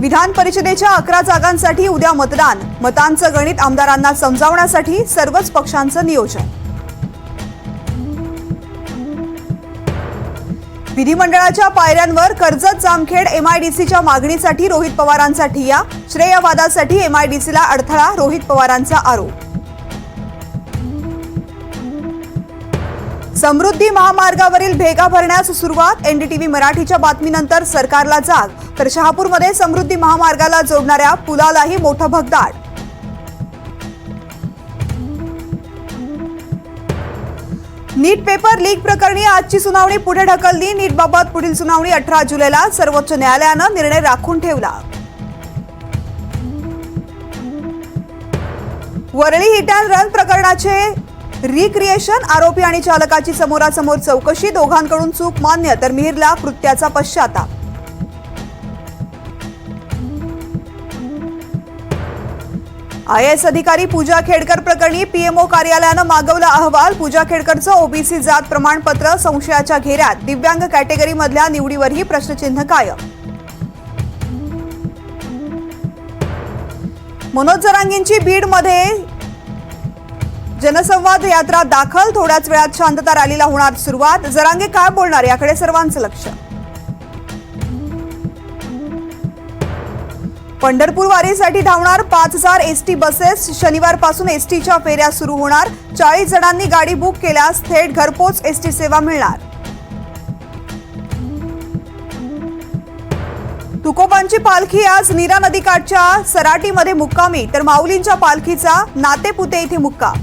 विधान परिषदेच्या अकरा जागांसाठी उद्या मतदान. मतांचं गणित आमदारांना समजावण्यासाठी सर्वच पक्षांचं नियोजन. विधिमंडळाच्या पायऱ्यांवर कर्जत जामखेड एमआयडीसीच्या मागणीसाठी रोहित पवारांचा या. श्रेयवादासाठी एमआयडीसीला अडथळा रोहित पवारांचा आरोप. समृद्धी महामार्गावरील भेगा भरण्यास सुरुवात एनडीटीव्ही मराठीच्या बातमीनंतर सरकारला जाग. तर शहापूरमध्ये समृद्धी महामार्गाला जोडणाऱ्या पुलालाही मोठं भगदाड. नीट पेपर लीक प्रकरणी आजची सुनावणी पुढे ढकलली. नीटबाबत पुढील सुनावणी अठरा जुलैला सर्वोच्च न्यायालयानं निर्णय राखून ठेवला. वरळी हिट रन प्रकरणाचे रिक्रिएशन आरोपी आणि चालकाची समोरासमोर चौकशी दोघांकडून चूक मान्य तर मिहिरला कृत्याचा पश्चाताप. आय एस अधिकारी पूजा खेडकर प्रकरणी पीएमओ कार्यालयानं मागवला अहवाल. पूजा खेडकरचं ओबीसी जात प्रमाणपत्र संशयाच्या घेऱ्यात. दिव्यांग कॅटेगरीमधल्या निवडीवरही प्रश्नचिन्ह कायम. मनोज जरांगींची बीडमध्ये जनसंवाद यात्रा दाखल. थोड्याच वेळात शांतता रॅलीला होणार सुरुवात. जरांगे काय बोलणार? याकडे सर्वांचं लक्ष. पंढरपूर वारीसाठी धावणार पाच हजार एसटी बसेस. शनिवारपासून एसटीच्या फेऱ्या सुरू होणार. चाळीस जणांनी गाडी बुक केल्यास थेट घरपोच एसटी सेवा मिळणार. तुकोबांची पालखी आज नीरा नदीकाठच्या सराटीमध्ये मुक्कामी. तर माऊलींच्या पालखीचा नातेपुते इथे मुक्काम.